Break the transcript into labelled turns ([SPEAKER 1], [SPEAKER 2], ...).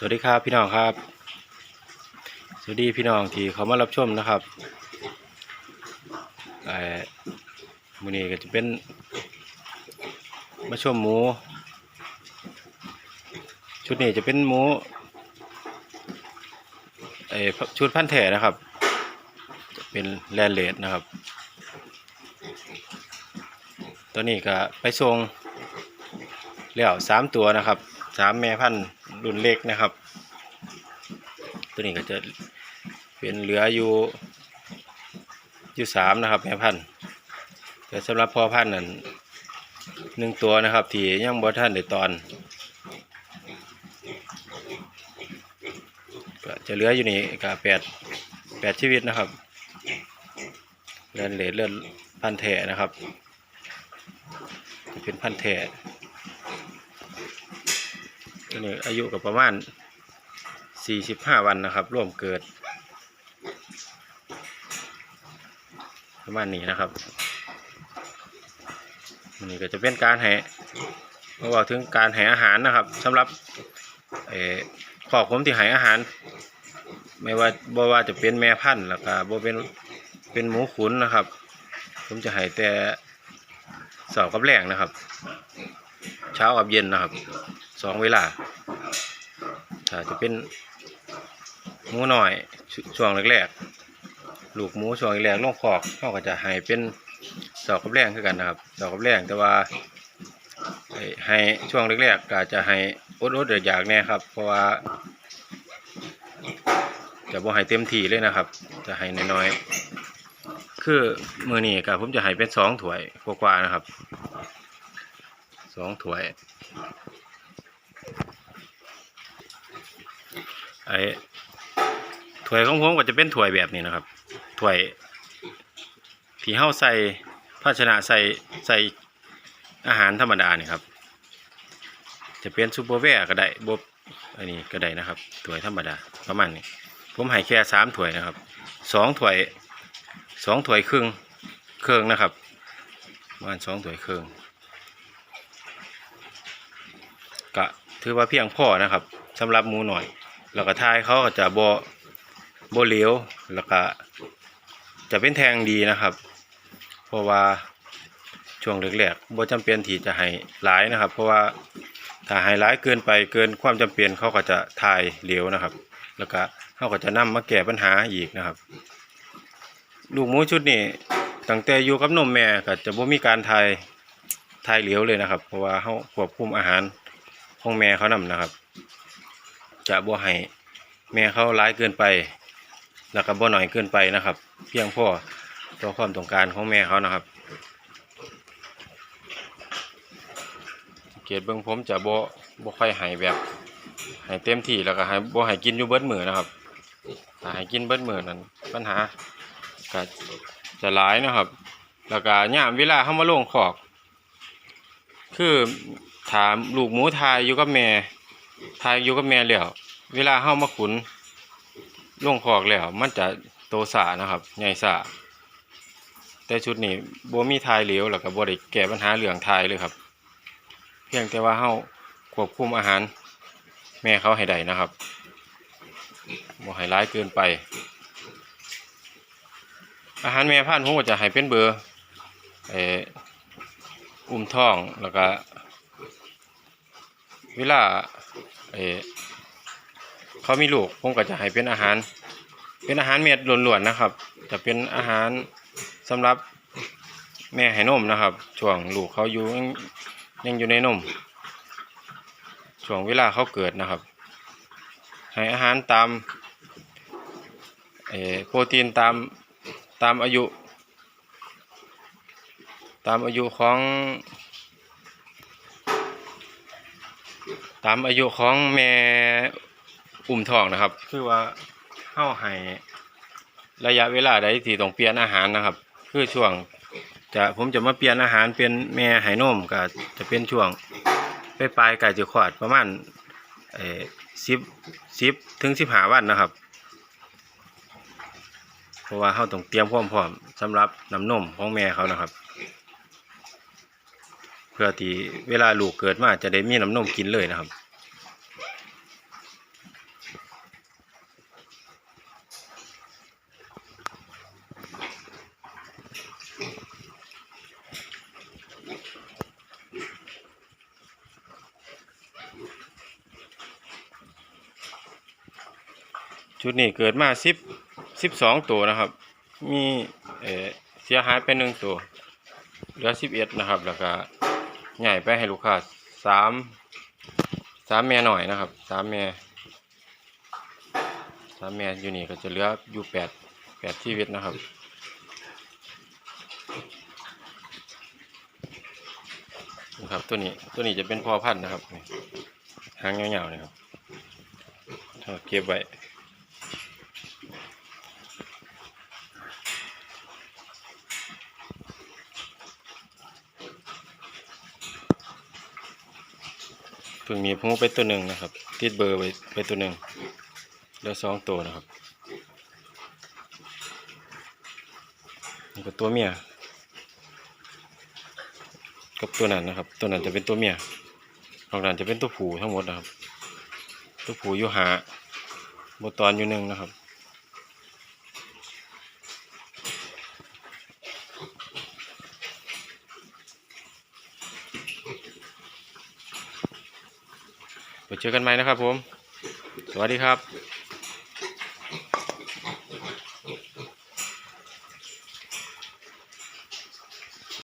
[SPEAKER 1] สวัสดีครับพี่น้องครับ สวัสดีพี่น้องที่เขามารับชมนะครับเอ่อมื้อนี้ก็จะเป็นมาชมหมู ชุดนี้จะเป็นหมูเอ่อชุดพันแท้นะครับ จะเป็นแลนเลดนะครับ ตัวนี้ก็ไปทรงแล้วสามตัวนะครับสามแม่พันธุ์ รุ่นเล็กนะครับ ตัวนี้ก็จะเป็นเหลืออยู่อยู่สามนะครับแม่พันธุ์แต่สำหรับพ่อพันธุ์นั้นหนึ่งตัวนะครับ ที่ยังบ่ท่านได้ตอนก็จะเหลืออยู่นี่ก็แปดแปดชีวิตนะครับเลือนเลดเลือนพันธุ์แท้นะครับจะเป็นพันธุ์แท้ ตัวนี้อายุกับประมาณ45วันนะครับ ร่วมเกิด ประมาณนี้นะครับนนี้ก็จะเป็นการให้มาบอกถึงการให้อาหารนะครับสำหรับเอขอบผมที่ให้อาหาร ไม่ว่าบ่ว่าจะเป็นแม่พันธุ์แล้วก็บ่เป็นเป็นหมูขุนนะครับ ผมจะให้แต่สาร์กับแรงนะครับ เช้ากับเย็นนะครับสองเวลาถ้าจะเป็นหมูหน่อยช่วงแรกๆลูกหมูช่วงแรกๆลงคอกเขาก็จะให้เป็นดอกกับแรงคือกันนะครับดอกกับแรงแต่ว่าให้ช่วงแรกๆก็จะให้อดๆออยากแน่ครับ เพราะว่า จะบ่ให้เต็มที่เลยนะครับ จะให้น้อยๆคือมือนี้ก็ผมจะให้เป็นสองถ้วยกว่าๆนะครับ องถ้วย ไอ้ถ้วยของผมก็จะเป็นถ้วยแบบนี้นะครับถ้วยที่เฮาใส่ภาชนะใส่ใส่อาหารธรรมดานี่ครับ จะเป็นซูเปอร์แวร์ก็ได้บบอันนี้ก็ได้นะครับถ้วยธรรมดาประมาณนี้ ผมให้แค่สามถ้วยนะครับสองถ้วยสองถ้วยครึ่งเครื่องนะครับประมาณสองถ้วยครึ่ง ก็ถือว่าเพียงพอนะครับสำหรับหมูหน่อย แล้วก็ทายเขาก็จะโบโบเหลวแล้วก็จะเป็นแทงดีนะครับ เพราะว่าช่วงแรกๆบ่จำเป็นที่จะให้หลายนะครับ เพราะว่าถ้าให้หลายเกินไปเกินความจำเป็นเขาก็จะทายเหลวนะครับ แล้วก็เขาก็จะนำมาแก้ปัญหาอีกนะครับ ลูกหมูชุดนี้ตั้งแต่อยู่กับนมแม่ก็จะบ่มีการทายทายเหลวเลยนะครับ เพราะว่าเขาควบคุมอาหาร ของแม่เขานํนะครับ จะบ่ให้แม่เขาร้ายเกินไป แล้วก็บ่หน่อยเกินไปนะครับ เพียงพอต่อความต้องการของแม่เขานะครับเกตเบิ่งผมจะบ่บ่ค่อยให้แบบให้เต็มที่แล้วก็ให้บ่ให้กินอยู่เบิดมือนะครับถ้าให้กินเบิดมือนั้นปัญหาก็จะหลายนะครับ แล้วก็ยามเวลาเฮามาลงคอก คือ ถามลูกหมูทายอยู่กับแม่ทายอยู่กับแม่แล้วเวลาเฮามาขุนลงคอกแล้ว มันจะโตสานะครับ ใหญ่สาแต่ชุดนี้บ่มีทายเหลวแล้วก็บ่ได้แก้ปัญหาเรื่องทายเลยครับ เพียงแต่ว่าเฮาควบคุมอาหาร แม่เขาให้ได้นะครับบ่ให้ร้ายเกินไป อาหารแม่พันธุ์ผมก็จะให้เป็นเบอร์เอออุ้มท้องแล้วก็ เวลาเอเขามีลูกผมก็จะให้เป็นอาหาร เป็นอาหารเม็ดล้วนๆนะครับ จะเป็นอาหารสำหรับแม่ให้นมนะครับ ช่วงลูกเขาอยู่ยังยังอยู่ในนม ช่วงเวลาเขาเกิดนะครับ ให้อาหารตามโปรตีนตามตามอายุ ตามอายุของามอายุของแม่อุ่มท้องนะครับ คือว่าเข้าให้ระยะเวลาใดที่ต้องเปลี่ยนอาหารนะครับ คือช่วง จะผมจะมาเปลี่ยนอาหารเป็นแม่ไหนมก็จะเป็นช่วงไปปลายไก่จะขวาดประมาณเอสิบสิบถึงสิบหาวันนะครับ เพราะว่าเขาต้องเตรียมความพร้อมสำหรับน้ำนมของแม่เขานะครับ เพื่อที่เวลาลูกเกิดมาจะได้มีน้ำนมกินเลยนะครับ ชุดนี้เกิดมาสิบสิบสองตัวนะครับ มีเอเสียหายไปหนึ่งตัวเหลือสิบเอ็ดนะครับ แล้วก็ใหญ่ไปให้ลูกค้าสามสามแม่หน่อยนะครับสามแม่สามแม่อยู่นี่ก็จะเหลืออยู่แปดแปดชีวิตนะครับนะครับตัวนี้ตัวนี้จะเป็นพ่อพันธุ์นะครับหางยาวๆนะครับเก็บไว้ พึ่งมีพูไปตัวหนึ่งนะครับ ติดเบอร์ไปไปตัวหนึ่งแล้วสองตัวนะครับนี่ก็ตัวเมียกับตัวนั้นนะครับ ตัวนั้นจะเป็นตัวเมียนอกนั้นจะเป็นตัวผู้ทั้งหมดนะครับ ตัวผู้อยู่หาบตอนอยู่หนึ่งนะครับ ไปเจอกันใหม่นะครับผม สวัสดีครับ